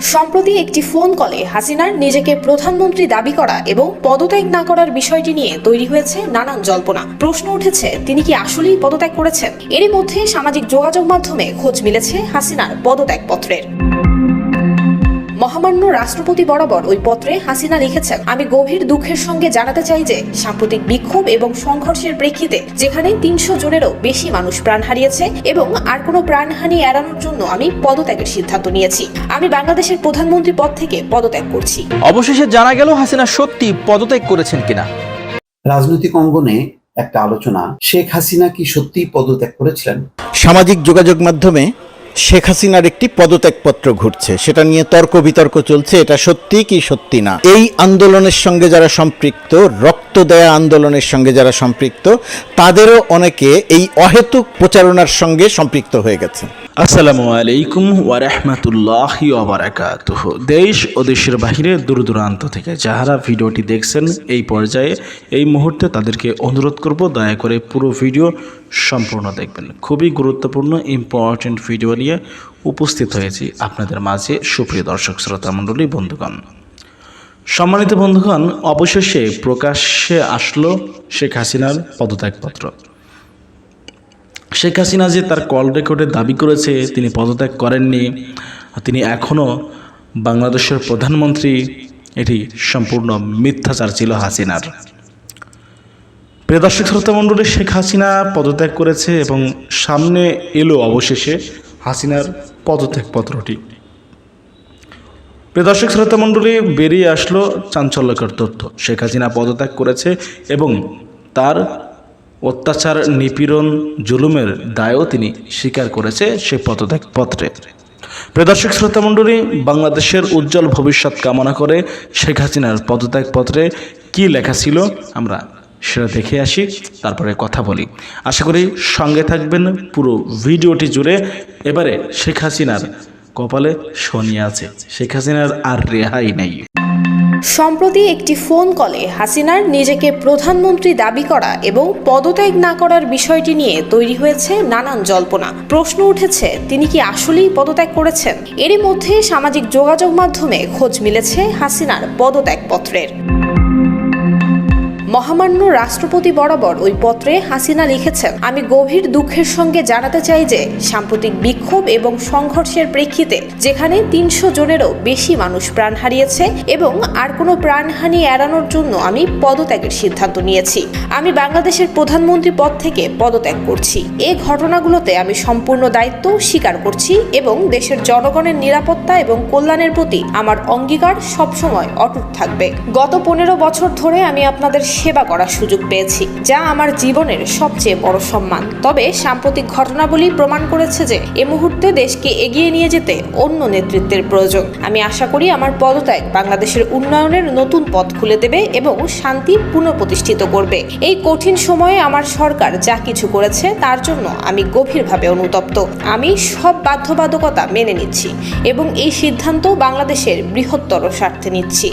সম্প্রতি একটি ফোন কলে হাসিনার নিজেকে প্রধানমন্ত্রী দাবি করা এবং পদত্যাগ না করার বিষয়টি নিয়ে তৈরি হয়েছে নানান জল্পনা। প্রশ্ন উঠেছে, তিনি কি আসলেই পদত্যাগ করেছেন? এরই মধ্যে সামাজিক যোগাযোগ মাধ্যমে খোঁজ মিলেছে হাসিনার পদত্যাগ পত্রের মহামান্য রাষ্ট্রপতি বরাবর ওই পত্রে হাসিনা লিখেছেন আমি গভীর দুঃখের সঙ্গে জানাতে চাই যে সাম্প্রতিক বিক্ষোভ এবং সংঘর্ষের প্রেক্ষিতে যেখানে তিনশো জনেরও বেশি মানুষ প্রাণ হারিয়েছে এবং আর কোনো প্রাণহানি এড়ানোর জন্য আমি পদত্যাগের সিদ্ধান্ত নিয়েছি। আমি বাংলাদেশের প্রধানমন্ত্রী পদ থেকে পদত্যাগ করছি। অবশেষে জানা গেল হাসিনা সত্যি পদত্যাগ করেছেন কিনা। রাজনৈতিক অঙ্গনে একটা আলোচনা শেখ হাসিনা কি সত্যিই পদত্যাগ করেছিলেন? সামাজিক যোগাযোগ মাধ্যমে শেখ হাসিনার একটি পদত্যাগপত্র ঘুরছে। সেটা নিয়ে তর্ক বিতর্ক চলছে, এটা সত্যি কি সত্যি না? এই আন্দোলনের সঙ্গে যারা সম্পৃক্ত, রক্ত দেয়া আন্দোলনের সঙ্গে যারা সম্পৃক্ত, তাদেরও অনেকে এই অহেতুক প্রচারণার সঙ্গে সম্পৃক্ত হয়ে গেছে। আসসালামু আলাইকুম ওয়ারহমাতুল্লাহি ওবরাকাতুহ দেশ ও দেশের বাহিরে দূর দূরান্ত থেকে যাহারা ভিডিওটি দেখছেন, এই পর্যায়ে এই মুহূর্তে তাদেরকে অনুরোধ করব, দয়া করে পুরো ভিডিও সম্পূর্ণ দেখবেন। খুবই গুরুত্বপূর্ণ ইম্পর্টেন্ট ভিডিও নিয়ে উপস্থিত হয়েছি আপনাদের মাঝে সুপ্রিয় দর্শক শ্রোতা মণ্ডলী, বন্ধুগণ। সম্মানিত বন্ধুগণ, অবশেষে প্রকাশ্যে আসলো শেখ হাসিনার পদত্যাগপত্র। শেখ হাসিনা যে তার কল রেকর্ডে দাবি করেছে, তিনি পদত্যাগ করেননি তিনি এখনও বাংলাদেশের প্রধানমন্ত্রী, এটি সম্পূর্ণ মিথ্যাচার ছিল হাসিনার। প্রিয় দর্শক শ্রোতা মণ্ডলী, শেখ হাসিনা পদত্যাগ করেছে এবং সামনে এলো অবশেষে হাসিনার পদত্যাগপত্রটি। দর্শক, শ্রোতা মণ্ডলী, বেরিয়ে আসলো চাঞ্চল্যকর তথ্য। শেখ হাসিনা পদত্যাগ করেছে এবং তার অত্যাচার, নিপীড়ন, জুলুমের দায়ও তিনি স্বীকার করেছে সে পদত্যাগ পত্রে প্রদর্শক শ্রোতা মণ্ডলী, বাংলাদেশের উজ্জ্বল ভবিষ্যৎ কামনা করে শেখ হাসিনার পদত্যাগ পত্রে কী লেখা ছিল, আমরা সেটা দেখে আসি, তারপরে কথা বলি। আশা করি সঙ্গে থাকবেন পুরো ভিডিওটি জুড়ে। এবারে শেখ হাসিনার কপালে শনি আছে। শেখ হাসিনার আর রেহাই নেই। সম্প্রতি একটি ফোন কলে হাসিনার নিজেকে প্রধানমন্ত্রী দাবি করা এবং পদত্যাগ না করার বিষয়টি নিয়ে তৈরি হয়েছে নানান জল্পনা। প্রশ্ন উঠেছে, তিনি কি আসলেই পদত্যাগ করেছেন? এরই মধ্যে সামাজিক যোগাযোগ মাধ্যমে খোঁজ মিলেছে হাসিনার পদত্যাগ পত্রের মহামান্য রাষ্ট্রপতি বরাবর ওই পত্রে হাসিনা লিখেছেন, আমি গভীর দুঃখের সঙ্গে জানাতে চাই যে, সাম্প্রতিক বিক্ষোভ এবং সংঘর্ষের প্রেক্ষিতে যেখানে তিনশো জনেরও বেশি মানুষ প্রাণ হারিয়েছে এবং আর কোনো প্রাণহানি এড়ানোর জন্য আমি পদত্যাগের সিদ্ধান্ত নিয়েছি। আমি বাংলাদেশের প্রধানমন্ত্রী পদ থেকে পদত্যাগ করছি। এই ঘটনাগুলোতে আমি সম্পূর্ণ দায়িত্ব স্বীকার করছি এবং দেশের জনগণের নিরাপত্তা এবং কল্যাণের প্রতি আমার অঙ্গীকার সবসময় অটুট থাকবে। গত পনেরো বছর ধরে আমি আপনাদের সেবা করার সুযোগ পেয়েছি, যা আমার জীবনের সবচেয়ে বড় সম্মান। তবে সাম্প্রতিক ঘটনাবলী প্রমাণ করেছে যে, এ মুহূর্তে দেশকে এগিয়ে নিয়ে যেতে অন্য নেতৃত্বের প্রয়োজন। আমি আশা করি আমার পদত্যাগ বাংলাদেশের উন্নয়নের নতুন পথ খুলে দেবে এবং শান্তি পুনঃপ্রতিষ্ঠিত করবে। এই কঠিন সময়ে আমার সরকার যা কিছু করেছে, তার জন্য আমি গভীরভাবে অনুতপ্ত। আমি সব বাধ্যবাধকতা মেনে নিচ্ছি এবং এই সিদ্ধান্ত বাংলাদেশের বৃহত্তর স্বার্থে নিচ্ছি।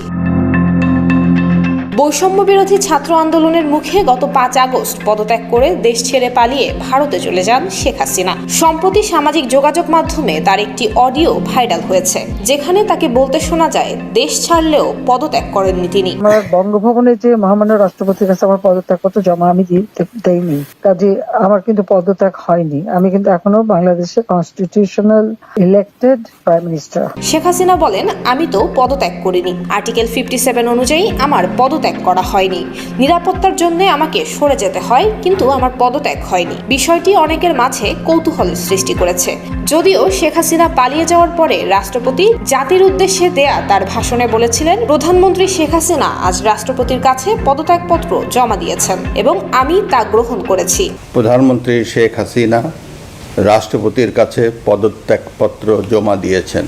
বৈষম্য বিরোধী ছাত্র আন্দোলনের মুখে গত পাঁচ আগস্ট পদত্যাগ করে দেশ ছেড়ে পালিয়ে ভারতে চলে যান শেখ হাসিনা। সম্প্রতি সামাজিক যোগাযোগ মাধ্যমে তার একটি অডিও ভাইরাল হয়েছে যেখানে তাকে বলতে শোনা যায় দেশ ছাড়লেও পদত্যাগ করেননি তিনি। আমার বঙ্গভবনে যে মহামান্য রাষ্ট্রপতির কাছে আমার পদত্যাগপত্র জমা আমি দি- দেইনি। কাজে আমার কিন্তু পদত্যাগ হয়নি। আমি কিন্তু এখনও বাংলাদেশের constitutional elected prime minister Sheikh Hasina বলেন আমি তো পদত্যাগ করিনি। আর্টিকেল ফিফটি সেভেন অনুযায়ী আমার পদত্যাগ করা হয়নি। নিরাপত্তার জন্য আমাকে সরে যেতে হয়, কিন্তু আমার পদত্যাগ হয়নি। বিষয়টি অনেকের মাঝে কৌতূহল সৃষ্টি করেছে। যদিও শেখ হাসিনা পালিয়ে যাওয়ার পরে রাষ্ট্রপতি জাতির উদ্দেশ্যে দেয়া তার ভাষণে বলেছিলেন, প্রধানমন্ত্রী শেখ হাসিনা আজ রাষ্ট্রপতির কাছে পদত্যাগপত্র জমা দিয়েছেন এবং আমি তা গ্রহণ করেছি। প্রধানমন্ত্রী শেখ হাসিনা রাষ্ট্রপতির কাছে পদত্যাগপত্র জমা দিয়েছেন।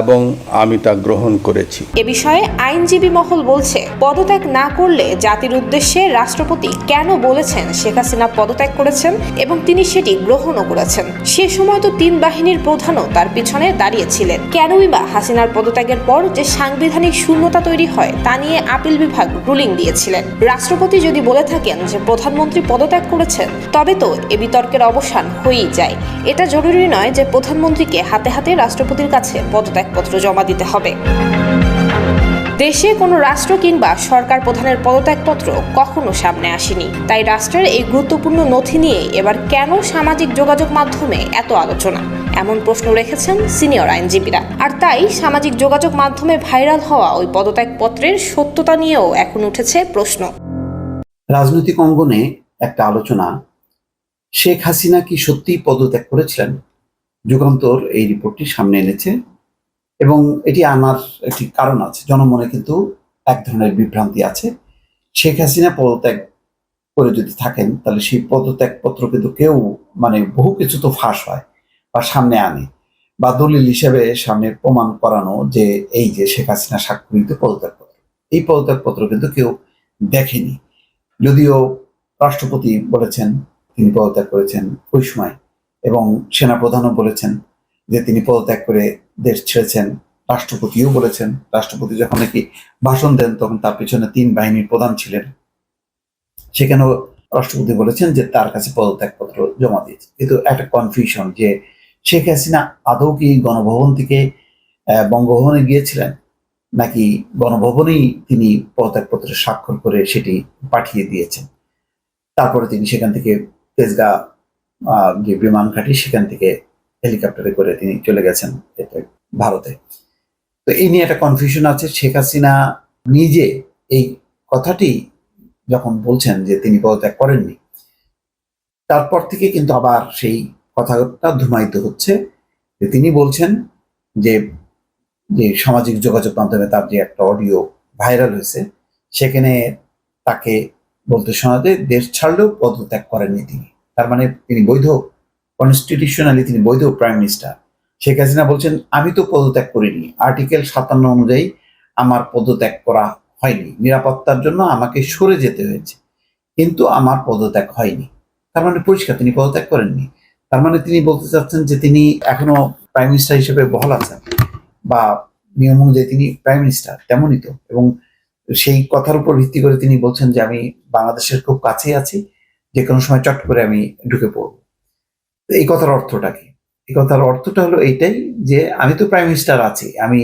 এবং আমি তা গ্রহণ করেছি। এ বিষয়ে আইনজীবী মহল বলছে, পদত্যাগ না করলে জাতির উদ্দেশ্যে রাষ্ট্রপতি কেন বলেছেন শেখ হাসিনা পদত্যাগ করেছেন এবং তিনি সেটি গ্রহণও করেছেন? সে সময় তো তিন বাহিনীর প্রধানও তার পিছনে দাঁড়িয়েছিলেন কেনই বা হাসিনার পদত্যাগের পর যে সাংবিধানিক শূন্যতা তৈরি হয়, তা নিয়ে আপিল বিভাগ রুলিং দিয়েছিলেন। রাষ্ট্রপতি যদি বলে থাকেন যে প্রধানমন্ত্রী পদত্যাগ করেছেন, তবে তো এ বিতর্কের অবসান হয়েই যায়। এটা জরুরি নয় যে প্রধানমন্ত্রীকে হাতে হাতে রাষ্ট্রপতির কাছে পদত্যাগ পদত্যাগপত্র জমা দিতে হবে। দেশে কোনো রাষ্ট্র কিংবা সরকার প্রধানের পদত্যাগপত্র কখনো সামনে আসেনি। তাই রাষ্ট্রের এই গুরুত্বপূর্ণ নথি নিয়ে এবার কেন সামাজিক যোগাযোগ মাধ্যমে এত আলোচনা? এমন প্রশ্ন রেখেছেন সিনিয়র আইনজীবীরা। আর তাই সামাজিক যোগাযোগ মাধ্যমে ভাইরাল হওয়া ওই পদত্যাগপত্রের সত্যতা নিয়েও এখন উঠেছে প্রশ্ন। রাজনৈতিক অঙ্গনে একটা আলোচনা। শেখ হাসিনা কি সত্যিই পদত্যাগ করেছিলেন? যুগান্তর এই রিপোর্টটি সামনে এনেছে। এবং এটি আনার একটি কারণ আছে। জনমনে কিন্তু এক ধরনের বিভ্রান্তি আছে। শেখ হাসিনা পদত্যাগ করে যদি থাকেন, তাহলে সেই পদত্যাগপত্র কিন্তু কেউ মানে বহু কিছু তো ফাঁস হয় বা সামনে আনে বা দলিল হিসেবে সামনে প্রমাণ করানো যে এই যে শেখ হাসিনা স্বাক্ষরিত পদত্যাগপত্র। এই পদত্যাগপত্র কিন্তু কেউ দেখেনি। যদিও রাষ্ট্রপতি বলেছেন, তিনি পদত্যাগ করেছেন ওই সময় এবং সেনাপ্রধানও বলেছেন যে তিনি পদত্যাগ করে দেশ ছেড়েছেন, রাষ্ট্রপতিও বলেছেন। রাষ্ট্রপতি যখন নাকি ভাষণ দেন, তখন তার পিছনে তিন বাহিনীর প্রধান ছিলেন। সেখানেও রাষ্ট্রপতি বলেছেন যে তার কাছে পদত্যাগপত্র জমা দিয়েছে। কিন্তু একটা কনফিউশন যে শেখ হাসিনা আদৌ কি গণভবন থেকে বঙ্গভবনে গিয়েছিলেন? নাকি গণভবনেই তিনি পদত্যাগপত্রে স্বাক্ষর করে সেটি পাঠিয়ে দিয়েছেন? তারপরে তিনি সেখান থেকে তেজগা যে বিমান ঘাঁটি, সেখান থেকে হেলিকপ্টারে করে তিনি চলে গেছেন এতে ভারতে। তো এই নিয়ে একটা কনফিউশন আছে। শেখ হাসিনা নিজে এই কথাটি যখন বলছেন যে তিনি পদত্যাগ করেননি, তারপর থেকে কিন্তু আবার সেই কথাটা ধুমায়িত হচ্ছে যে তিনি বলছেন যে যে সামাজিক যোগাযোগ মাধ্যমে তার যে একটা অডিও ভাইরাল হয়েছে, সেখানে তাকে বলতে শোনা যায়, দেশ ছাড়লেও পদত্যাগ করেননি তিনি। তার মানে তিনি বৈধ কনস্টিটিউশনালি তিনি বৈধ প্রাইম মিনিস্টার শেখ হাসিনা বলছেন, আমি তো পদত্যাগ করিনি। আর্টিকেল সাতান্ন অনুযায়ী আমার পদত্যাগ করা হয়নি। নিরাপত্তার জন্য আমাকে সরে যেতে হয়েছে। কিন্তু আমার পদত্যাগ হয়নি। তার মানে পরিষ্কার, তিনি পদত্যাগ করেননি। তার মানে তিনি বলতে চাচ্ছেন যে তিনি এখনও প্রাইম মিনিস্টার হিসেবে বহাল আছেন বা নিয়ম অনুযায়ী তিনি প্রাইম মিনিস্টার তেমনই তো। এবং সেই কথার উপর ভিত্তি করে তিনি বলছেন যে আমি বাংলাদেশের খুব কাছেই আছি। যে কোনো সময় চট করে আমি ঢুকে পড়ব। তো এই কথার অর্থটা কি? এই কথার অর্থটা হলো এইটাই যে আমি তো প্রাইম মিনিস্টার আছি, আমি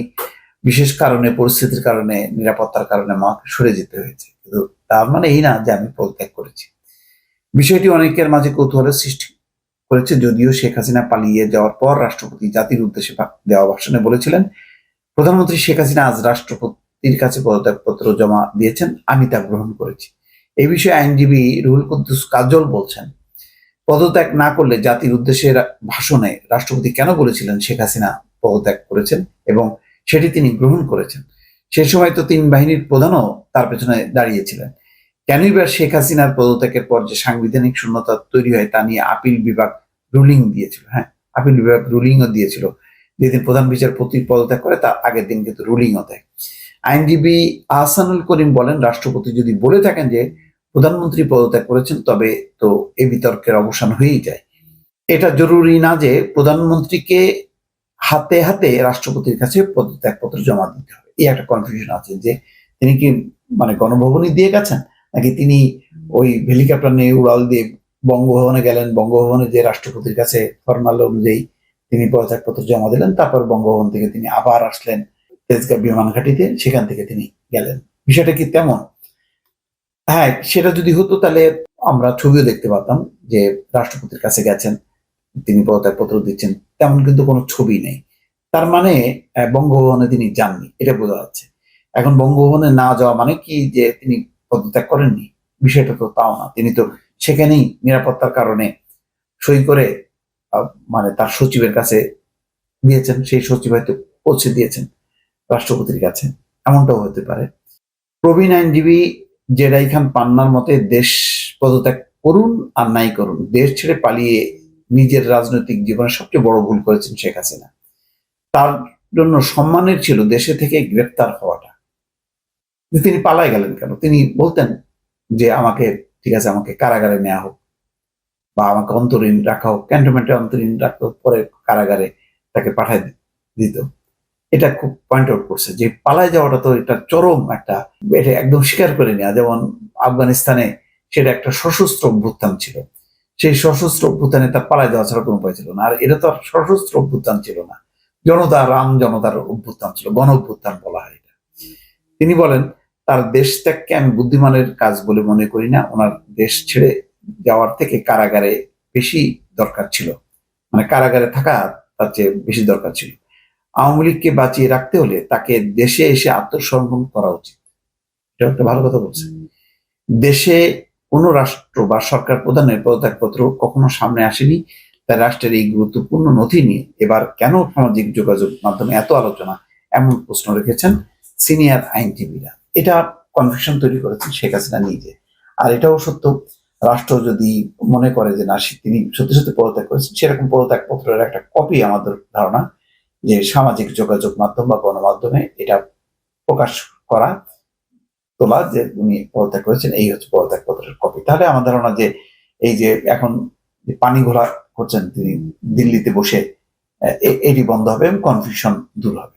বিশেষ কারণে, পরিস্থিতির কারণে, নিরাপত্তার কারণে আমাকে সরে যেতে হয়েছে। কিন্তু তার মানে এই না যে আমি পদত্যাগ করেছি। বিষয়টি অনেকের মাঝে কৌতূহলের সৃষ্টি করেছে, যদিও শেখ হাসিনা পালিয়ে যাওয়ার পর রাষ্ট্রপতি জাতির উদ্দেশ্যে দেওয়া ভাষণে বলেছিলেন, প্রধানমন্ত্রী শেখ হাসিনা আজ রাষ্ট্রপতির কাছে পদত্যাগপত্র জমা দিয়েছেন, আমি তা গ্রহণ করেছি। এই বিষয়ে আইনজীবী রুহুল কুদ্দুস কাজল বলছেন পদত্যাগ না করলে জাতির উদ্দেশ্যে ভাষণে রাষ্ট্রপতি কেন বলেছিলেন শেখ হাসিনা পদত্যাগ করেছেন এবং সেটি তিনি গ্রহণ করেছেন? সে সময় তো তিন বাহিনীর প্রধানও তার পেছনে দাঁড়িয়েছিলেন। কেনই বা শেখ হাসিনার পদত্যাগের পর যে সাংবিধানিক শূন্যতা তৈরি হয় তা নিয়ে আপিল বিভাগ রুলিং দিয়েছিল হ্যাঁ? আপিল বিভাগ রুলিংও দিয়েছিল। যেদিন প্রধান বিচারপতি পদত্যাগ করে, তার আগের দিন কিন্তু রুলিংও দেয়। আইনজীবী আহসানুল করিম বলেন, রাষ্ট্রপতি যদি বলে থাকেন যে প্রধানমন্ত্রী পদত্যাগ করেছেন, তবে তো এই বিতর্কের অবসান হয়েই যায়। এটা জরুরি না যে প্রধানমন্ত্রীকে হাতে হাতে রাষ্ট্রপতির কাছে পদত্যাগপত্র জমা দিতে হবে। এই একটা কনফিউশন আছে যে তিনি কি মানে গণভবনই দিয়ে গেছেন? নাকি তিনি ওই হেলিকপ্টার নিয়ে উড়াল দিয়ে বঙ্গভবনে গেলেন? বঙ্গভবনে যে রাষ্ট্রপতির কাছে ফরমাল অনুযায়ী তিনি পদত্যাগপত্র জমা দিলেন, তারপর বঙ্গভবন থেকে তিনি আবার আসলেন তেজগাঁ বিমান ঘাটিতে সেখান থেকে তিনি গেলেন। বিষয়টা কি তেমন? হ্যাঁ সেটা যদি হতো তাহলে আমরা ছবিও দেখতে পাতাম যে রাষ্ট্রপতির কাছে গেছেন, তিনি পদত্যাগপত্র দিচ্ছেন, তেমন কিন্তু কোনো ছবি নেই। তার মানে বঙ্গভবনে তিনি যাননি, এটা বোঝা যাচ্ছে। এখন বঙ্গভবনে না যাওয়া মানে কি যে তিনি পদত্যাগ করেননি? বিষয়টা তো তাও না। তিনি তো সেখানেই নিরাপত্তার কারণে সই করে মানে তার সচিবের কাছে দিয়েছেন, সেই সচিব হয়তো পৌঁছে দিয়েছেন রাষ্ট্রপতির কাছে। এমনটাও হতে পারে। প্রবীণ আইনজীবী জেরাই খান পান্নার মতে দেশ পদত্যাগ করুন আর নাই করুন। দেশ ছেড়ে পালিয়ে নিজের রাজনৈতিক জীবনে সবচেয়ে বড় ভুল করেছেন শেখ হাসিনা। তার জন্য সম্মানের ছিল দেশে থেকে গ্রেপ্তার হওয়াটা। তিনি পালায় গেলেন কেন? তিনি বলতেন যে আমাকে, ঠিক আছে, আমাকে কারাগারে নেওয়া হোক বা আমাকে অন্তরীণ রাখা হোক। ক্যান্টনমেন্টে অন্তরীণ রাখতো পরে কারাগারে তাকে পাঠায় দিত। এটা খুব পয়েন্ট আউট করছে যে পালায় যাওয়াটা তো এটা চরম একটা, এটা একদম স্বীকার করে নেওয়া যেমন আফগানিস্তানে সেটা একটা সশস্ত্র অভ্যুত্থান ছিল। সেই সশস্ত্র অভ্যুত্থানে তার পালায় যাওয়া ছাড়া কোনো উপায় ছিল না। আর এটা তো আর সশস্ত্র অভ্যুত্থান ছিল না। জনতা রাম জনতার অভ্যুত্থান ছিল, গণ অভ্যুত্থান বলা হয় এটা। তিনি বলেন, তার দেশ ত্যাগকে আমি বুদ্ধিমানের কাজ বলে মনে করি না। ওনার দেশ ছেড়ে যাওয়ার থেকে কারাগারে বেশি দরকার ছিল। মানে কারাগারে থাকা তার চেয়ে বেশি দরকার ছিল। আওয়ামী লীগকে বাঁচিয়ে রাখতে হলে তাকে দেশে এসে আত্মসমর্পণ করা উচিত। এটা একটা ভালো কথা বলছে দেশে কোনো রাষ্ট্র বা সরকার প্রধানের পদত্যাগপত্র কখনো সামনে আসেনি তাই রাষ্ট্রের এই গুরুত্বপূর্ণ নথি নিয়ে এবার কেন সামাজিক যোগাযোগ মাধ্যমে এত আলোচনা, এমন প্রশ্ন রেখেছেন সিনিয়র আইনজীবীরা। এটা কনফিউশন তৈরি করেছেন শেখ হাসিনা নিজে। আর এটাও সত্য, রাষ্ট্র যদি মনে করে যে না তিনি সত্যি সত্যি পদত্যাগ করেছেন, সেরকম পদত্যাগপত্রের একটা কপি আমাদের ধারণা যে সামাজিক যোগাযোগ মাধ্যম বা গণমাধ্যমে এটা প্রকাশ করা তোলা যে উনি পদত্যাগ করেছেন, এই হচ্ছে পদত্যাগপত্রের কপি। তাহলে আমার ধারণা যে এই যে এখন পানি ঘোলা করছেন তিনি দিল্লিতে বসে এটি বন্ধ হবে এবং কনফিউশন দূর হবে।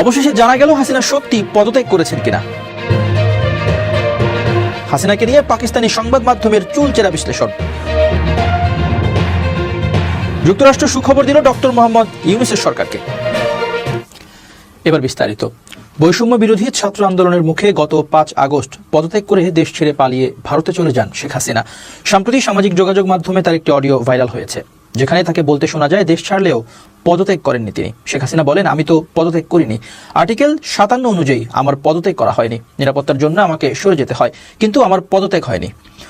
অবশেষে জানা গেল হাসিনা সত্যি পদত্যাগ করেছেন কিনা। হাসিনাকে নিয়ে পাকিস্তানি সংবাদ মাধ্যমের চুলচেরা বিশ্লেষণ। যুক্তরাষ্ট্র সুখবর দিল ডক্টর মোহাম্মদ ইউনুসের সরকারকে। এবার বিস্তারিত। বৈষম্য বিরোধী ছাত্র আন্দোলনের মুখে গত পাঁচ আগস্ট পদত্যাগ করে দেশ ছেড়ে পালিয়ে ভারতে চলে যান শেখ হাসিনা। সম্প্রতি সামাজিক যোগাযোগ মাধ্যমে তার একটি অডিও ভাইরাল হয়েছে, যেখানে তাকে বলতে শোনা যায়, দেশ ছাড়লেও পদত্যাগ করেননি তিনি। শেখ হাসিনা বলেন, আমি তো পদত্যাগ করিনি। আর্টিকেল সাতান্ন অনুযায়ী আমার পদত্যাগ করা হয়নি। নিরাপত্তার জন্য আমাকে সরে যেতে হয়। কিন্তু আমার পদত্যাগ হয়নি।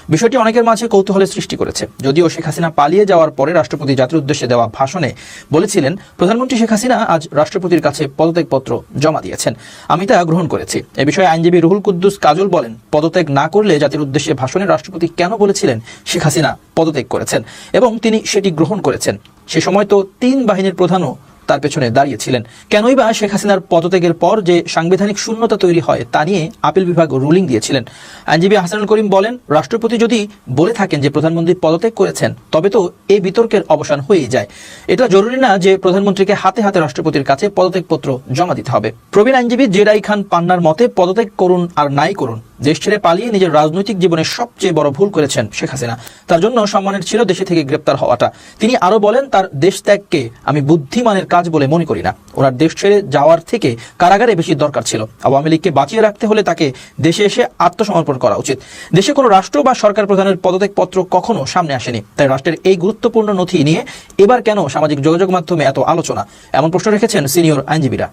বিষয়টি অনেকের মাঝে কৌতূহলের সৃষ্টি করেছে। যদিও শেখ হাসিনা পালিয়ে যাওয়ার পরে রাষ্ট্রপতি জাতির উদ্দেশ্যে দেওয়া ভাষণে বলেছিলেন, প্রধানমন্ত্রী শেখ হাসিনা আজ রাষ্ট্রপতির কাছে পদত্যাগপত্র জমা দিয়েছেন। আমি তা গ্রহণ করেছি। এ বিষয়ে আইনজীবী রুহুল কুদ্দুস কাজল বলেন, পদত্যাগ না করলে জাতির উদ্দেশ্যে ভাষণে রাষ্ট্রপতি কেন বলেছিলেন শেখ হাসিনা পদত্যাগ করেছেন? এবং তিনি সেটি গ্রহণ করেছেন। সে সময় তো তিন বাহিনীর প্রধানও তার পেছনে দাঁড়িয়েছিলেন। কেনই বা শেখ হাসিনার পদত্যাগের পর যে সাংবিধানিক শূন্যতা তৈরি হয়, তা নিয়ে আপিল বিভাগ রুলিং দিয়েছিলেন। আইনজীবী হাসানুল করিম বলেন, রাষ্ট্রপতি যদি বলে থাকেন যে প্রধানমন্ত্রী পদত্যাগ করেছেন, তবে তো এই বিতর্কের অবসান হয়েই যায়। এটা জরুরি না যে প্রধানমন্ত্রীকে হাতে হাতে রাষ্ট্রপতির কাছে পদত্যাগপত্র জমা দিতে হবে। প্রবীণ আইনজীবী জেরাই খান পান্নার মতে পদত্যাগ করুন আর নাই করুন। দেশ ছেড়ে পালিয়ে নিজের রাজনৈতিক জীবনে সবচেয়ে বড় ভুল করেছেন শেখ হাসিনা। তার জন্য সম্মানের ছিল দেশে থেকে গ্রেপ্তার হওয়াটা। তিনি আরও বলেন, তার দেশ ত্যাগকে আমি বুদ্ধিমানের কাজ বলে মনে করি না। ওনার দেশ ছেড়ে যাওয়ার থেকে কারাগারে বেশি দরকার ছিল। আওয়ামী লীগকে বাঁচিয়ে রাখতে হলে তাকে দেশে এসে আত্মসমর্পণ করা উচিত। দেশে কোনো রাষ্ট্র বা সরকার প্রধানের পদত্যাগপত্র কখনো সামনে আসেনি। তাই রাষ্ট্রের এই গুরুত্বপূর্ণ নথি নিয়ে এবার কেন সামাজিক যোগাযোগ মাধ্যমে এত আলোচনা? এমন প্রশ্ন রেখেছেন সিনিয়র আইনজীবীরা।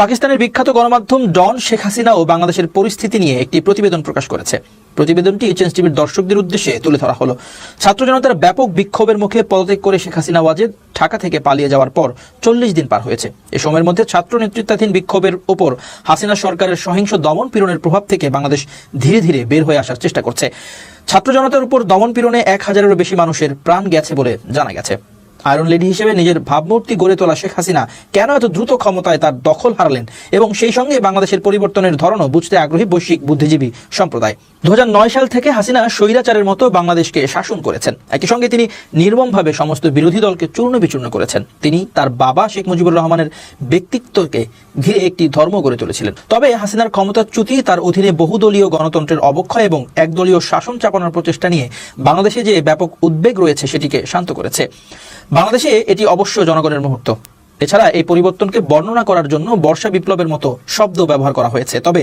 পাকিস্তানের বিখ্যাত গণমাধ্যম ডন, শেখ হাসিনা ও বাংলাদেশের পরিস্থিতি নিয়ে একটি প্রতিবেদন প্রকাশ করেছে। প্রতিবেদনটি এইচএনস টিভির দর্শকদের উদ্দেশ্যে তুলে ধরা হলো। ছাত্র জনতার ব্যাপক বিক্ষোভের মুখে পদত্যাগ করে শেখ হাসিনা ওয়াজেদ ঢাকা থেকে পালিয়ে যাওয়ার পর চল্লিশ দিন পার হয়েছে। এ সময়ের মধ্যে ছাত্র নেতৃত্বাধীন বিক্ষোভের ওপর হাসিনা সরকারের সহিংস দমন পীড়নের প্রভাব থেকে বাংলাদেশ ধীরে ধীরে বের হয়ে আসার চেষ্টা করছে। ছাত্র জনতার উপর দমন পীড়নে এক হাজারেরও বেশি মানুষের প্রাণ গেছে বলে জানা গেছে। আয়রন লেডি হিসেবে নিজের ভাবমূর্তি গড়ে তোলা শেখ হাসিনা কেন এত দ্রুত ক্ষমতায় তার দখল হারালেন? এবং সেই সঙ্গে বাংলাদেশের পরিবর্তনের ধরনও বুঝতে আগ্রহী বৈশ্বিক বুদ্ধিজীবী সম্প্রদায়। দুহাজার নয় সাল থেকে হাসিনা স্বৈরাচারের মতো বাংলাদেশকে শাসন করেছেন। একই সঙ্গে তিনি নির্মমভাবে সমস্ত বিরোধী দলকে চূর্ণ বিচূর্ণ করেছেন। তিনি তার বাবা শেখ মুজিবুর রহমানের ব্যক্তিত্বকে ঘিরে একটি ধর্ম গড়ে তুলেছিলেন। তবে হাসিনার ক্ষমতাচ্যুতি তার অধীনে বহুদলীয় গণতন্ত্রের অবক্ষয় এবং একদলীয় শাসন চাপানোর প্রচেষ্টা নিয়ে বাংলাদেশে যে ব্যাপক উদ্বেগ রয়েছে সেটিকে শান্ত করেছে। বাংলাদেশে এটি অবশ্য জনগণের মুহূর্ত। এছাড়া এই পরিবর্তনকে বর্ণনা করার জন্য বর্ষা বিপ্লবের মতো শব্দ ব্যবহার করা হয়েছে। তবে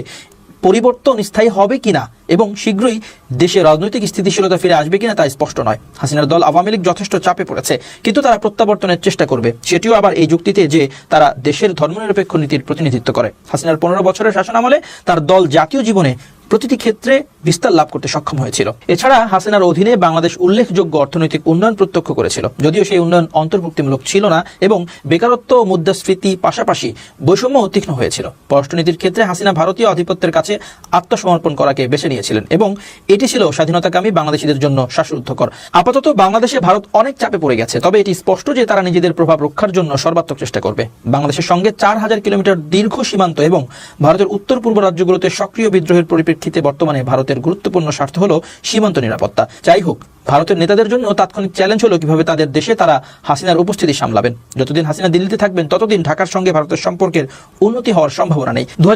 পরিবর্তন স্থায়ী হবে কিনা এবং শীঘ্রই দেশে রাজনৈতিক স্থিতিশীলতা ফিরে আসবে কিনা তা স্পষ্ট নয়। হাসিনার দল আওয়ামী লীগ যথেষ্ট চাপে পড়েছে, কিন্তু তারা প্রত্যাবর্তনের চেষ্টা করবে। সেটিও আবার এই যুক্তিতে যে তারা দেশের ধর্মনিরপেক্ষ নীতির প্রতিনিধিত্ব করে। হাসিনার পনেরো বছরের শাসন আমলে তার দল জাতীয় জীবনে প্রতিটি ক্ষেত্রে বিস্তার লাভ করতে সক্ষম হয়েছিল। এছাড়া হাসিনার অধীনে বাংলাদেশ উল্লেখযোগ্য অর্থনৈতিক উন্নয়ন প্রত্যক্ষ করেছিল। যদিও সেই উন্নয়ন অন্তর্ভুক্তিমূলক ছিল না এবং বেকারত্ব মুদ্রাস্ফীতি পাশাপাশি বৈষম্য তীক্ষ্ণ হয়েছিল। পররাষ্ট্রনীতির ক্ষেত্রে হাসিনা ভারতীয় আধিপত্যের কাছে আত্মসমর্পণ করাকে বেছে নিয়েছিলেন এবং এটি ছিল স্বাধীনতাকামী বাংলাদেশিদের জন্য শ্বাসরুদ্ধকর। আপাতত বাংলাদেশে ভারত অনেক চাপে পড়ে গেছে, তবে এটি স্পষ্ট যে তারা নিজেদের প্রভাব রক্ষার জন্য সর্বাত্মক চেষ্টা করবে। বাংলাদেশের সঙ্গে চার হাজার কিলোমিটার দীর্ঘ সীমান্ত এবং ভারতের উত্তর পূর্ব রাজ্যগুলোতে সক্রিয় বিদ্রোহের পরিপ্রেক্ষিতে প্রেক্ষিতে বর্তমানে ভারতের গুরুত্বপূর্ণ স্বার্থ হলো সীমান্ত নিরাপত্তা। যাই হোক, ভারতের নেতাদের জন্য তাৎক্ষণিক চ্যালেঞ্জ হলো কীভাবে তাদের দেশে তারা হাসিনার উপস্থিতি সামলাবেন। যতদিন হাসিনা দিল্লিতে থাকবেন, ততদিন ঢাকার সঙ্গে ভারতের সম্পর্কের উন্নতি হওয়ার সম্ভাবনা নেই। দু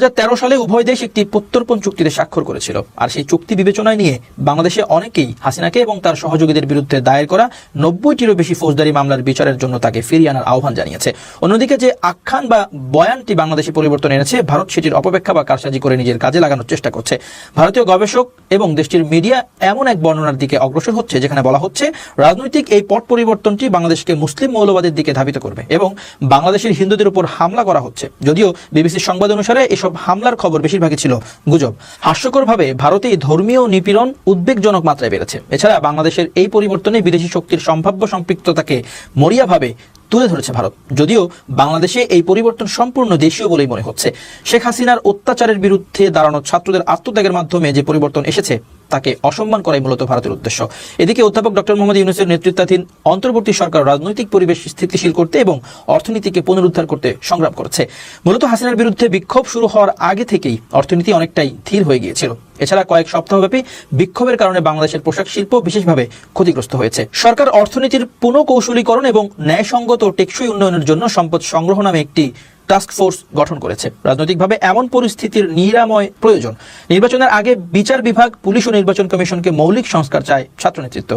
সালে উভয় দেশ একটি প্রত্যর্পণ চুক্তিতে স্বাক্ষর করেছিল। আর সেই চুক্তি বিবেচনায় নিয়ে বাংলাদেশে অনেকেই হাসিনাকে এবং তার সহযোগীদের বিরুদ্ধে দায়ের করা নব্বইটিরও বেশি ফৌজদারি মামলার বিচারের জন্য তাকে ফিরিয়ে আনার আহ্বান জানিয়েছে। অন্যদিকে যে আখ্যান বা বয়ানটি বাংলাদেশে পরিবর্তন এনেছে, ভারত সেটির অপব্যাখ্যা বা কারসাজি করে নিজের কাজে লাগানোর চেষ্টা করছে। ভারতীয় গবেষক এবং দেশটির মিডিয়া এমন এক বর্ণনার দিকে অগ্রসর হচ্ছে, যেখানে বলা হচ্ছে, রাজনৈতিক এই পট পরিবর্তনটি বাংলাদেশকে মুসলিম মৌলবাদের দিকে ধাবিত করবে এবং বাংলাদেশের হিন্দুদের উপর হামলা করা হচ্ছে। যদিও বিবিসির সংবাদ অনুসারে এসব হামলার খবর বেশিরভাগই ছিল গুজব। হাস্যকরভাবে ভারতে ধর্মীয় নিপীড়ন উদ্বেগজনক মাত্রায় বেড়েছে। এছাড়া বাংলাদেশের এই পরিবর্তনে বিদেশি শক্তির সম্ভাব্য সম্পৃক্ততাকে মরিয়াভাবে তুলে ধরেছে ভারত। যদিও বাংলাদেশে এই পরিবর্তন সম্পূর্ণ দেশীয় বলেই মনে হচ্ছে। শেখ হাসিনার অত্যাচারের বিরুদ্ধে দাঁড়ানো ছাত্রদের আত্মত্যাগের মাধ্যমে যে পরিবর্তন এসেছে তাকে অসম্মান করাই মূলত ভারতের উদ্দেশ্য। এদিকে অধ্যাপক ডক্টর মোহাম্মদ ইউনুসের নেতৃত্বাধীন অন্তর্বর্তী সরকার রাজনৈতিক পরিবেশ স্থিতিশীল করতে এবং অর্থনীতিকে পুনরুদ্ধার করতে সংগ্রাম করছে। মূলত হাসিনার বিরুদ্ধে বিক্ষোভ শুরু হওয়ার আগে থেকেই অর্থনীতি অনেকটাই ধীর হয়ে গিয়েছিল। এছাড়া কয়েক সপ্তাহব্যাপী বিক্ষোভের কারণে বাংলাদেশের পোশাক শিল্প বিশেষভাবে ক্ষতিগ্রস্ত হয়েছে। সরকার অর্থনীতির পুনঃকৌশলীকরণ এবং ন্যায়সঙ্গত টেকসই উন্নয়নের জন্য সম্পদ সংগ্রহ নামে একটি টাস্ক ফোর্স গঠন করেছে। রাজনৈতিকভাবে এমন পরিস্থিতির নিরাময় প্রয়োজন। নির্বাচনের আগে বিচার বিভাগ, পুলিশ ও নির্বাচন কমিশনকে মৌলিক সংস্কার চায় ছাত্র নেতৃত্ব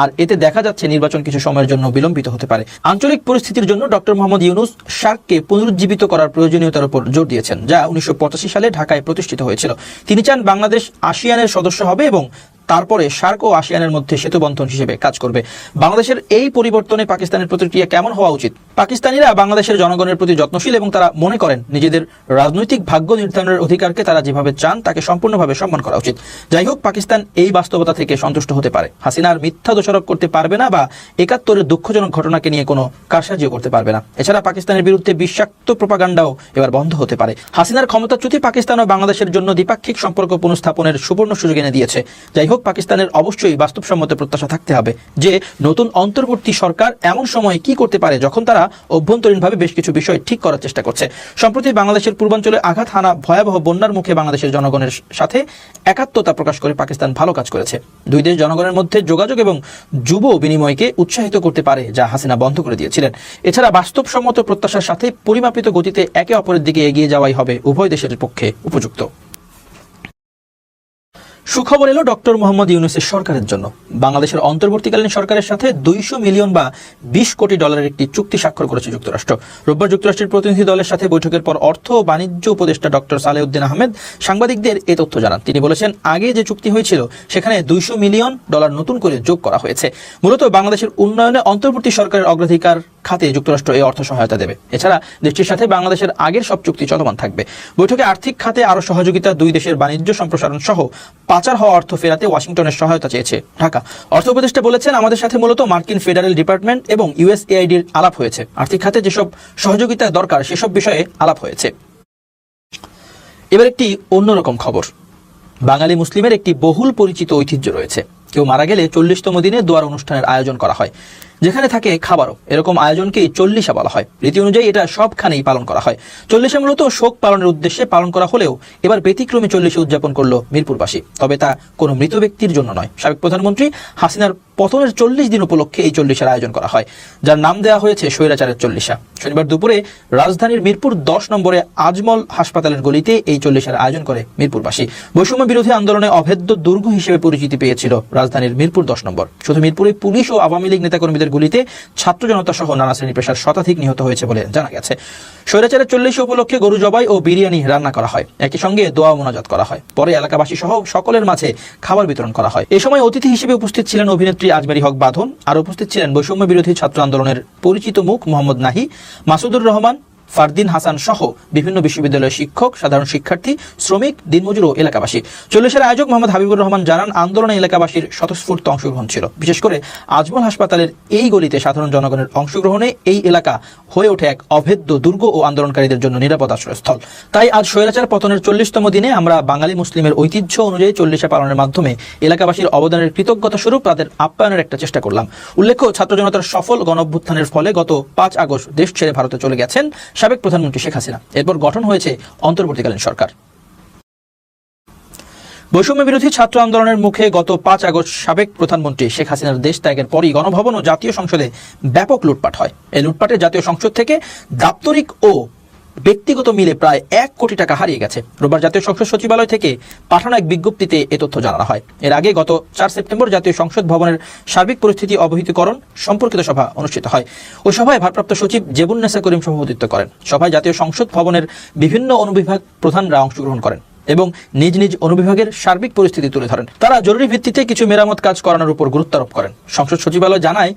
আর এতে দেখা যাচ্ছে নির্বাচন কিছু সময়ের জন্য বিলম্বিত হতে পারে। আঞ্চলিক পরিস্থিতির জন্য ডক্টর মোহাম্মদ ইউনুস সার্ককে পুনরুজ্জীবিত করার প্রয়োজনীয়তার উপর জোর দিয়েছেন, যা উনিশশো পঁচাশি সালে ঢাকায় প্রতিষ্ঠিত হয়েছিল। তিনি চান বাংলাদেশ আসিয়ানের সদস্য হবে এবং তারপরে সার্ক ও আসিয়ানের মধ্যে সেতুবন্ধন হিসেবে কাজ করবে। বাংলাদেশের এই পরিবর্তনে পাকিস্তানের প্রতিক্রিয়া কেমন হওয়া উচিত? পাকিস্তানিরা বাংলাদেশের জনগণের প্রতি যত্নশীল এবং তারা মনে করেন নিজেদের রাজনৈতিক ভাগ্য নির্ধারণের অধিকারকে তারা যেভাবে চান, তাকে সম্পূর্ণভাবে সম্মান করা উচিত। যাই হোক, পাকিস্তান এই বাস্তবতা থেকে সন্তুষ্ট হতে পারে। হাসিনার মিথ্যা দোষারোপ করতে পারবে না বা একাত্তরের দুঃখজনক ঘটনাকে নিয়ে কোনো কারসাজিও করতে পারবে না। এছাড়া পাকিস্তানের বিরুদ্ধে বিষাক্ত প্রপাগান্ডাও এবার বন্ধ হতে পারে। হাসিনার ক্ষমতাচ্যুতি পাকিস্তান ও বাংলাদেশের জন্য দ্বিপাক্ষিক সম্পর্ক পুনঃস্থাপনের সুবর্ণ সুযোগ এনে দিয়েছে। যাই হোক পাকিস্তানের অবশ্যই বাস্তবসম্মত প্রত্যাশা থাকতে হবে যে নতুন অন্তর্বর্তী সরকার এমন সময় কি করতে পারে যখন তারা অভ্যন্তরীণভাবে বেশ কিছু বিষয় ঠিক করার চেষ্টা করছে। সম্প্রতি বাংলাদেশের পূর্বাঞ্চলে আঘাত, হানা, ভয়াবহ বন্যার মুখে বাংলাদেশের জনগণের সাথে একাত্মতা প্রকাশ করে পাকিস্তান ভালো কাজ করেছে। দুই দেশ জনগণের মধ্যে যোগাযোগ এবং যুব বিনিময়কে উৎসাহিত করতে পারে যা হাসিনা বন্ধ করে দিয়েছিলেন। এছাড়া বাস্তবসম্মত প্রত্যাশার সাথে পরিমাপিত গতিতে একে অপরের দিকে এগিয়ে যাওয়াই হবে উভয় দেশের পক্ষে উপযুক্ত। সুখবর এলো ডক্টর মোহাম্মদ ইউনুসের সরকারের জন্য। বাংলাদেশের অন্তর্বর্তীকালীন সরকারের সাথে দুইশো মিলিয়ন বা বিশ কোটি ডলারের একটি চুক্তি স্বাক্ষর করেছে যুক্তরাষ্ট্র। রোববার যুক্তরাষ্ট্রের প্রতিনিধি দলের সাথে বৈঠকের পর অর্থ ও বাণিজ্য উপদেষ্টা ডক্টর সালেউদ্দিন আহমেদ সাংবাদিকদের এ তথ্য জানান। তিনি বলেছেন, আগে যে চুক্তি হয়েছিল, সেখানে দুইশো মিলিয়ন ডলার নতুন করে যোগ করা হয়েছে। মূলত বাংলাদেশের উন্নয়নে অন্তর্বর্তী সরকারের অগ্রাধিকার খাতে যুক্তরাষ্ট্র এই অর্থ সহায়তা দেবে। এছাড়া দেশটির সাথে বাংলাদেশের আগের সব চুক্তি চলমান থাকবে। বৈঠকে আর্থিক খাতে আরও সহযোগিতা, দুই দেশের বাণিজ্য সম্প্রসারণ সহ পাচার হওয়া অর্থ ফেরাতে ওয়াশিংটনের সহায়তা চেয়েছে ঢাকা। অর্থ উপদেষ্টা বলেছেন, আমাদের সাথে মূলত মার্কিন ফেডারেল ডিপার্টমেন্ট এবং ইউএসএআইডির আলাপ হয়েছে। আর্থিক খাতে যেসব সহযোগিতা দরকার, সেসব বিষয়ে আলাপ হয়েছে। এবার একটি অন্যরকম খবর। বাঙালি মুসলিমের একটি বহুল পরিচিত ঐতিহ্য রয়েছে। কেউ মারা গেলে চল্লিশতম দিনে দোয়ার অনুষ্ঠানের আয়োজন করা হয়। যেখানে থাকে খাবারও। এরকম আয়োজনকেই চল্লিশা বলা হয়। রীতি অনুযায়ী এটা সবখানেই পালন করা হয়। চল্লিশা মূলত শোক পালনের উদ্দেশ্যে পালন করা হলেও এবার ব্যতিক্রমে চল্লিশে উদযাপন করল মিরপুরবাসী। তবে তা কোনো মৃত ব্যক্তির জন্য নয়। সাবেক প্রধানমন্ত্রী হাসিনার পতনের চল্লিশ দিন উপলক্ষে এই চল্লিশার আয়োজন করা হয়, যার নাম দেওয়া হয়েছে স্বৈরাচারের চল্লিশা। শনিবার দুপুরে রাজধানীর মিরপুর দশ নম্বরে আজমল হাসপাতালের গলিতে এই চল্লিশার আয়োজন করে মিরপুরবাসী। বৈষম্য বিরোধী আন্দোলনে অভেদ্য দুর্গ হিসেবে পরিচিতি পেয়েছিল রাজধানীর মিরপুর দশ নম্বর। শুধু মিরপুরে পুলিশ ও আওয়ামী লীগ নেতাকর্মীদের গুলিতে ছাত্র জনতা সহ নানা শ্রেণি পেশার শতাধিক নিহত হয়েছে বলে জানা গেছে। স্বৈরাচারের চল্লিশ উপলক্ষে গরু জবাই ও বিরিয়ানি রান্না করা হয়। একই সঙ্গে দোয়া মোনাজাত করা হয়। পরে এলাকাবাসী সহ সকলের মাঝে খাবার বিতরণ করা হয়। এ সময় অতিথি হিসেবে উপস্থিত ছিলেন অভিনেত্রী আজমেরি হক বাঁধন। আর উপস্থিত ছিলেন বৈষম্য বিরোধী ছাত্র আন্দোলনের পরিচিত মুখ মোহাম্মদ নাহি, মাসুদুর রহমান ফারদিন হাসান সহ বিভিন্ন বিশ্ববিদ্যালয়ের শিক্ষক, সাধারণ শিক্ষার্থী, শ্রমিক, দিনমজুর ও এলাকাবাসী। চল্লিশের আয়োজক মোহাম্মদ হাবিবুর রহমান জানান, আন্দোলনে এলাকাবাসীর স্বতঃস্ফূর্ত অংশগ্রহণ ছিল। বিশেষ করে আজমল হাসপাতালের এই গলিতে সাধারণ জনগণের অংশগ্রহণে এই এলাকা হয়ে ওঠে এক অভেদ্য দুর্গ ও আন্দোলনকারীদের জন্য নিরাপদ আশ্রয়স্থল। তাই আজ স্বৈরাচার পতনের চল্লিশতম দিনে আমরা বাঙালি মুসলিমের ঐতিহ্য অনুযায়ী চল্লিশা পালনের মাধ্যমে এলাকাবাসীর অবদানের কৃতজ্ঞতা স্বরূপ তাদের আপ্যায়নের একটা চেষ্টা করলাম। উল্লেখ্য, ছাত্র জনতার সফল গণ গণঅভ্যুত্থানের ফলে গত পাঁচ আগস্ট দেশ ছেড়ে ভারতে চলে গেছেন সাবেক প্রধানমন্ত্রী শেখ হাসিনা। এরপর গঠন হয়েছে অন্তর্বর্তীকালীন সরকার। বৈষম্য বিরোধী ছাত্র আন্দোলনের মুখে গত পাঁচ আগস্ট সাবেক প্রধানমন্ত্রী শেখ হাসিনার দেশ ত্যাগের পরই গণভবন ও জাতীয় সংসদে ব্যাপক লুটপাট হয়। এই লুটপাটে জাতীয় সংসদ থেকে দাপ্তরিক ও ব্যক্তিগত মিলে প্রায় এক কোটি টাকা হারিয়ে গেছে। রোববার জাতীয় সংসদ সচিবালয় থেকে পাঠানো এক বিজ্ঞপ্তিতে এ তথ্য জানানো হয়। এর আগে গত চার সেপ্টেম্বর জাতীয় সংসদ ভবনের সার্বিক পরিস্থিতি অবহিতকরণ সম্পর্কিত সভা অনুষ্ঠিত হয়। ওই সভায় ভারপ্রাপ্ত সচিব জেবুন্নেসা করিম সভাপতিত্ব করেন। সভায় জাতীয় সংসদ ভবনের বিভিন্ন অনুবিভাগ প্রধানরা অংশগ্রহণ করেন। এবং নিজ নিজ অনুবিভাগের সার্বিক পরিস্থিতি তুলে ধরেন। তারা জরুরি ভিত্তিতে কিছু মেরামত কাজ করানোর উপর গুরুত্ব আরোপ করেন। সংসদ সচিবালয় জানায়,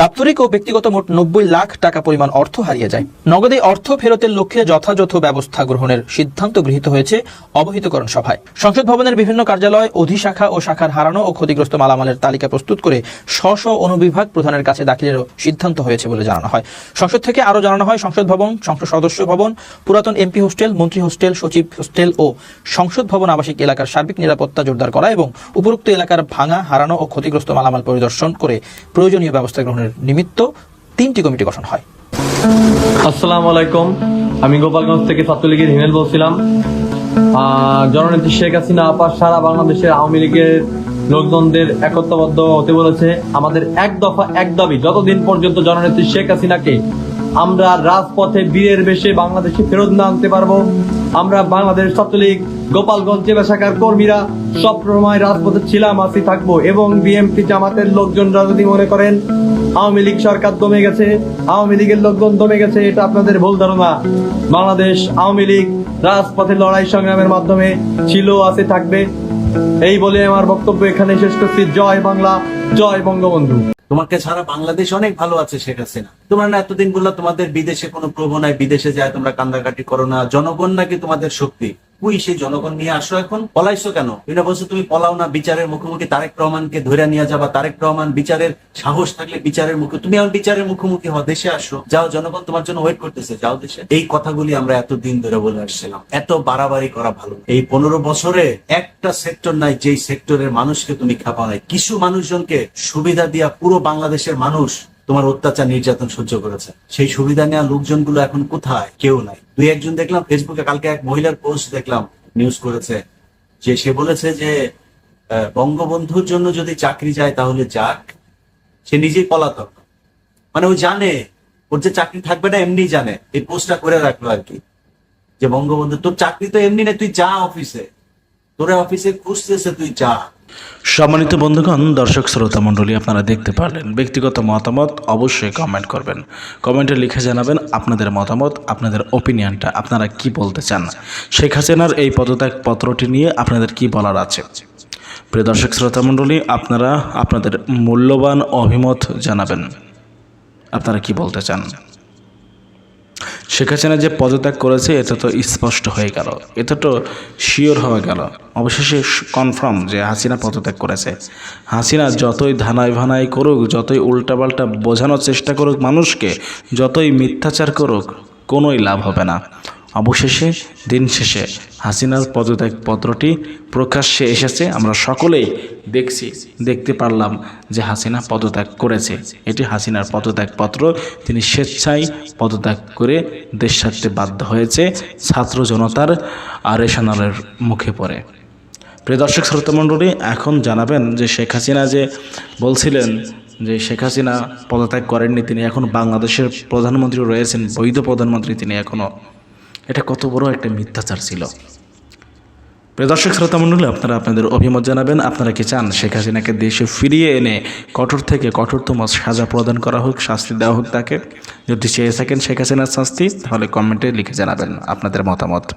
দাপ্তরিক ও ব্যক্তিগত মোট নব্বই লাখ টাকা পরিমাণ অর্থ হারিয়ে যায়। নগদে অর্থ ফেরতের লক্ষ্যে যথাযথ ব্যবস্থা গ্রহণের সিদ্ধান্ত গৃহীত হয়েছে অবহিতকরণ সভায়। সংসদ ভবনের বিভিন্ন কার্যালয়, অধিশাখা ও শাখার হারানো ও ক্ষতিগ্রস্ত মালামালের তালিকা প্রস্তুত করে স্ব স্ব অনুবিভাগ প্রধানের কাছে দাখিলেরও সিদ্ধান্ত হয়েছে বলে জানানো হয়। সংসদ থেকে আরও জানানো হয়, সংসদ ভবন, সংসদ সদস্য ভবন, পুরাতন এমপি হোস্টেল, মন্ত্রী হোস্টেল, সচিব হোস্টেল ও সংসদ ভবন আবাসিক এলাকার সার্বিক নিরাপত্তা জোরদার করা এবং উপরোক্ত এলাকার ভাঙা, হারানো ও ক্ষতিগ্রস্ত মালামাল পরিদর্শন করে প্রয়োজনীয় ব্যবস্থা গ্রহণের নিমিত্ত তিনটি কমিটি গঠন হয়। আসসালামু আলাইকুম। আমি গোপালগঞ্জ থেকে ছাত্রলীগের হিমেল বলছিলাম। জননেত্রী শেখ হাসিনা আপা সারা বাংলাদেশের আওয়ামী লীগের লোকজনদের একত্রবদ্ধ হতে বলেছে। আমাদের এক দফা এক দাবি, যতদিন পর্যন্ত জননেত্রী শেখ হাসিনাকে আমরা রাজপথে বীরের বেশে বাংলাদেশে ফেরত না আনতে পারব। আমরা বাংলাদেশ ছাত্রলীগ, গোপালগঞ্জ জেলা শাখার কর্মীরা সব সময় রাজপথে ছিলাম, আছি, থাকব এবং বিএমপি জামাতের লোকজনরা যদি মনে করেন, আওয়ামী লীগ সরকার দমে গেছে, আওয়ামী লীগের লোকজন দমে গেছে, এটা আপনাদের ভুল ধারণা। বাংলাদেশ আওয়ামী লীগ রাজপথে লড়াই সংগ্রামের মাধ্যমে ছিল, আছে, থাকবে। এই বলে আমার বক্তব্য এখানে শেষ করছি। জয় বাংলা, জয় বঙ্গবন্ধু। তোমাকে ছাড়া বাংলাদেশ অনেক ভালো আছে শেখ হাসিনা। তোমরা না এতদিন বললা তোমাদের বিদেশে কোনো নাই, বিদেশে যায়, তোমরা কান্দাকাটি করো না। জনগণ নাকি তোমাদের শক্তি। কুই সেই জনগণ নিয়ে আসো এখন? পলাইছো কেন? বলছো তুমি পলাও না, বিচারের মুখোমুখি তারেক রহমানকে নিয়ে তারেক রহমান বিচারের সাহস থাকলে বিচারের মুখে তুমি বিচারের মুখোমুখি দেশে আসো। যাও, জনগণ তোমার জন্য ওয়েট করতেছে, যাও দেশে। এই আমরা এত দিন ধরে বলে আসছিলাম। এত বাড়াবাড়ি করা ভালো এই পনেরো বছরে একটা সেক্টর নাই, যেই সেক্টরের মানুষকে তুমি খাপা নাই। কিছু মানুষজনকে সুবিধা দিয়া পুরো বাংলাদেশের মানুষ তোমার অত্যাচার নির্যাতন সহ্য করেছে। সেই সুবিধা নেওয়া লোকজনগুলো এখন কোথায়? কেউ নাই। দুই একজন দেখলাম ফেসবুকে কালকে এক মহিলার পোস্ট দেখলাম নিউজ করেছে, যে সে বলেছে যে বঙ্গবন্ধুর জন্য যদি চাকরি যায় তাহলে যাক, সে নিজেই পলাতক। মানে ও জানে, ওর যে চাকরি থাকবে না এমনি জানে। এই পোস্টটা করে রাখল আর কি, যে বঙ্গবন্ধু, তোর চাকরি তো এমনি না তুই যা অফিসে তোরা অফিসে খুঁজতেছে, তুই যা। সম্মানিত বন্ধুগণ, দর্শক শ্রোতা মণ্ডলী, আপনারা দেখতে পারলেন ব্যক্তিগত মতামত অবশ্যই কমেন্ট করবেন। কমেন্টে লিখে জানাবেন আপনাদের মতামত, আপনাদের ওপিনিয়নটা আপনারা কি বলতে চান? শেখ হাসিনার এই পদত্যাগ পত্রটি নিয়ে আপনাদের কি বলার আছে? প্রিয় দর্শক শ্রোতা মণ্ডলী, আপনারা আপনাদের মূল্যবান অভিমত জানাবেন। আপনারা কি বলতে চান? শেখ হাসিনা যে পদত্যাগ করেছে, এটা তো স্পষ্ট হয়ে গেল। এটা তো শিওর হয়ে গেল। অবশেষে কনফার্ম যে হাসিনা পদত্যাগ করেছে। হাসিনা যতই ধানাই ভানাই করুক, যতই উল্টাপাল্টা বোঝানোর চেষ্টা করুক মানুষকে, যতই মিথ্যাচার করুক, কোনোই লাভ হবে না। অবশেষে, দিন শেষে হাসিনার পদত্যাগ পত্রটি প্রকাশ্যে এসেছে। আমরা সকলেই দেখছি, দেখতে পারলাম যে হাসিনা পদত্যাগ করেছে। এটি হাসিনার পদত্যাগ পত্র। তিনি স্বেচ্ছায় পদত্যাগ করে দেশ ছাড়তে বাধ্য হয়েছে। ছাত্র জনতার আরেশানালের মুখে পড়ে। প্রিয় দর্শক শ্রোতামণ্ডলী এখন জানাবেন যে শেখ হাসিনা যে বলছিলেন যে শেখ হাসিনা পদত্যাগ করেননি, তিনি এখন বাংলাদেশের প্রধানমন্ত্রী রয়েছেন, বৈধ প্রধানমন্ত্রী তিনি এখনও এটা কত বড় একটা মিথ্যাচার ছিল। প্রিয় দর্শক, শ্রোতা মণ্ডলী, আপনারা আপনাদের অভিমত জানাবেন। আপনারা কি চান শেখ হাসিনাকে দেশে ফিরিয়ে এনে কঠোর থেকে কঠোরতম সাজা প্রদান করা হোক, শাস্তি দেওয়া হোক তাকে? যদি চেয়ে থাকেন শেখ হাসিনার শাস্তি, তাহলে কমেন্টে লিখে জানাবেন আপনাদের মতামত।